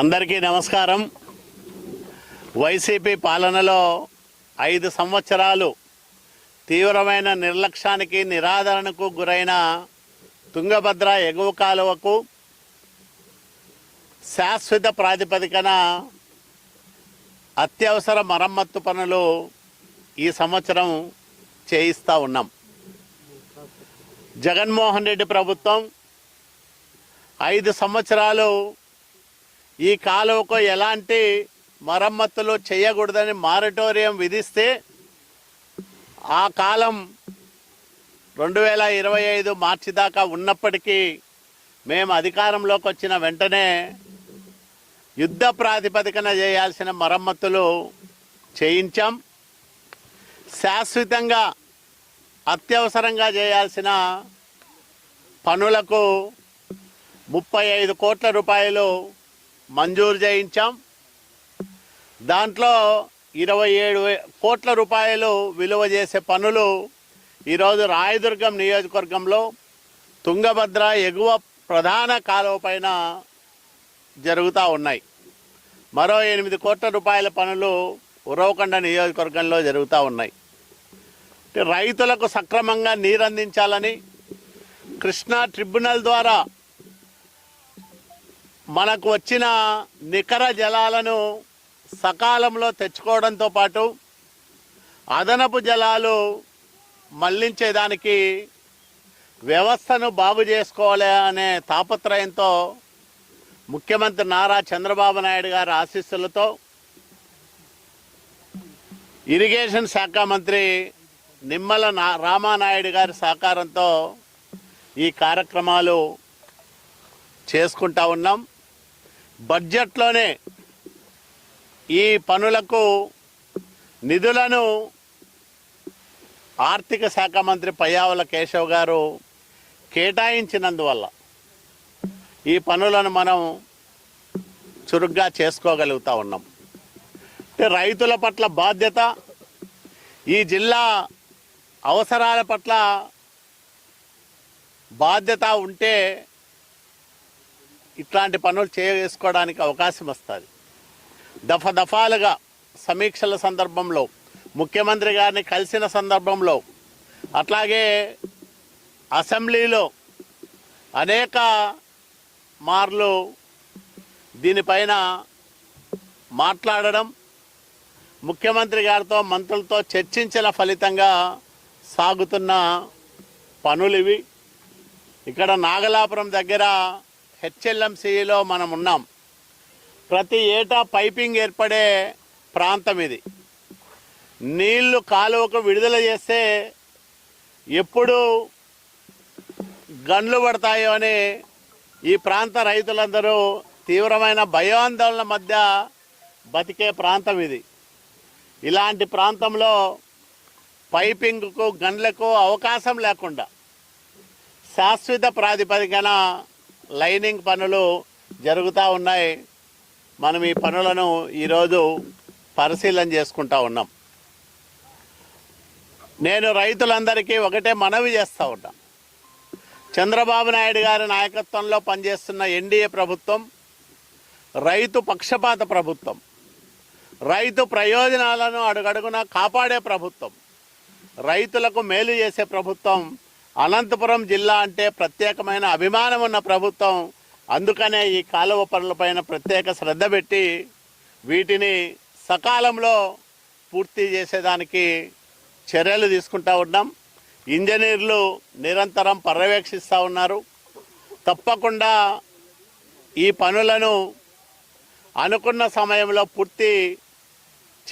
అందరికీ నమస్కారం. వైసీపీ పాలనలో ఐదు సంవత్సరాలు తీవ్రమైన నిర్లక్ష్యానికి నిరాదరణకు గురైన తుంగభద్ర ఎగువ కాలువకు శాశ్వత ప్రాతిపదికన అత్యవసర మరమ్మత్తు పనులు ఈ సంవత్సరం చేయిస్తూ ఉన్నాం. జగన్మోహన్ రెడ్డి ప్రభుత్వం ఐదు సంవత్సరాలు ఈ కాలువకు ఎలాంటి మరమ్మతులు చేయకూడదని మారటోరియం విధిస్తే ఆ కాలం రెండు వేల ఇరవై ఐదు మార్చి దాకా ఉన్నప్పటికీ మేము అధికారంలోకి వచ్చిన వెంటనే యుద్ధ ప్రాతిపదికన చేయాల్సిన మరమ్మతులు చేయించాం. శాశ్వతంగా అత్యవసరంగా చేయాల్సిన పనులకు ముప్పై ఐదు కోట్ల రూపాయలు మంజూరు చేయించాం. దాంట్లో ఇరవై ఏడు కోట్ల రూపాయలు విలువ చేసే పనులు ఈరోజు రాయదుర్గం నియోజకవర్గంలో తుంగభద్ర ఎగువ ప్రధాన కాలువ పైన జరుగుతూ ఉన్నాయి. మరో ఎనిమిది కోట్ల రూపాయల పనులు ఉరవకొండ నియోజకవర్గంలో జరుగుతూ ఉన్నాయి. రైతులకు సక్రమంగా నీరందించాలని కృష్ణా ట్రిబ్యునల్ ద్వారా మనకు వచ్చిన నికర జలాలను సకాలంలో తెచ్చుకోవడంతో పాటు అదనపు జలాలు మళ్ళించేదానికి వ్యవస్థను బాగు చేసుకోవాలి అనే తాపత్రయంతో ముఖ్యమంత్రి నారా చంద్రబాబు నాయుడు గారి ఆశీస్సులతో ఇరిగేషన్ శాఖ మంత్రి నిమ్మల నా రామానాయుడు గారి సహకారంతో ఈ కార్యక్రమాలు చేసుకుంటా ఉన్నాం. బడ్జెట్లోనే ఈ పనులకు నిధులను ఆర్థిక శాఖ మంత్రి పయ్యావుల కేశవ్ గారు కేటాయించినందువల్ల ఈ పనులను మనం చురుగ్గా చేసుకోగలుగుతూ ఉన్నాం. అంటే రైతుల పట్ల బాధ్యత ఈ జిల్లా అవసరాల పట్ల బాధ్యత ఉంటే ఇట్లాంటి పనులు చేసుకోవడానికి అవకాశం వస్తుంది. దఫ దఫాలుగా సమీక్షల సందర్భంలో ముఖ్యమంత్రి గారిని కలిసిన సందర్భంలో అట్లాగే అసెంబ్లీలో అనేక మార్లు దీనిపైన మాట్లాడడం ముఖ్యమంత్రి గారితో మంత్రులతో చర్చించిన ఫలితంగా సాగుతున్న పనులు ఇవి ఇక్కడ నాగలాపురం దగ్గర హెచ్ఎల్ఎంసీలో మనం ఉన్నాం. ప్రతి ఏటా పైపింగ్ ఏర్పడే ప్రాంతం ఇది. నీళ్ళు కాలువకు విడుదల చేస్తే ఎప్పుడు గన్లు పడతాయో అని ఈ ప్రాంత రైతులందరూ తీవ్రమైన భయాందోళన మధ్య బతికే ప్రాంతం ఇది. ఇలాంటి ప్రాంతంలో పైపింగ్కు గన్లకు అవకాశం లేకుండా శాశ్వత ప్రాతిపదికన లైనింగ్ పనులు జరుగుతూ ఉన్నాయి. మనం ఈ పనులను ఈరోజు పరిశీలన చేసుకుంటా ఉన్నాం. నేను రైతులందరికీ ఒకటే మనవి చేస్తూ ఉన్నా. చంద్రబాబు నాయుడు గారి నాయకత్వంలో పనిచేస్తున్న ఎన్డీఏ ప్రభుత్వం రైతు పక్షపాత ప్రభుత్వం రైతు ప్రయోజనాలను అడుగడుగున కాపాడే ప్రభుత్వం రైతులకు మేలు చేసే ప్రభుత్వం అనంతపురం జిల్లా అంటే ప్రత్యేకమైన అభిమానం ఉన్న ప్రభుత్వం. అందుకనే ఈ కాలువ పనులపైన ప్రత్యేక శ్రద్ధ పెట్టి వీటిని సకాలంలో పూర్తి చేసేదానికి చర్యలు తీసుకుంటా ఉన్నాం. ఇంజనీర్లు నిరంతరం పర్యవేక్షిస్తూ ఉన్నారు. తప్పకుండా ఈ పనులను అనుకున్న సమయంలో పూర్తి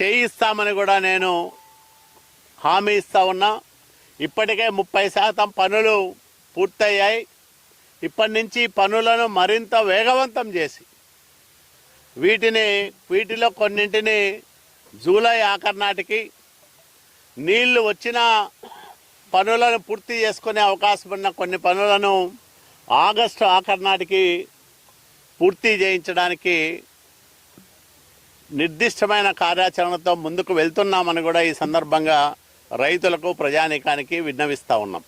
చేయిస్తామని కూడా నేను హామీ ఇస్తా ఉన్నా. ఇప్పటికే ముప్పై శాతం పనులు పూర్తయ్యాయి. ఇప్పటి నుంచి పనులను మరింత వేగవంతం చేసి వీటిని వీటిలో కొన్నింటిని జూలై ఆఖరి నాటికి నీళ్ళు వచ్చిన పనులను పూర్తి చేసుకునే అవకాశం ఉన్న కొన్ని పనులను ఆగస్టు ఆఖరి నాటికి పూర్తి చేయించడానికి నిర్దిష్టమైన కార్యాచరణతో ముందుకు వెళ్తున్నామని కూడా ఈ సందర్భంగా రైతులకు ప్రజానీకానికి విన్నవిస్తూ ఉన్నాం.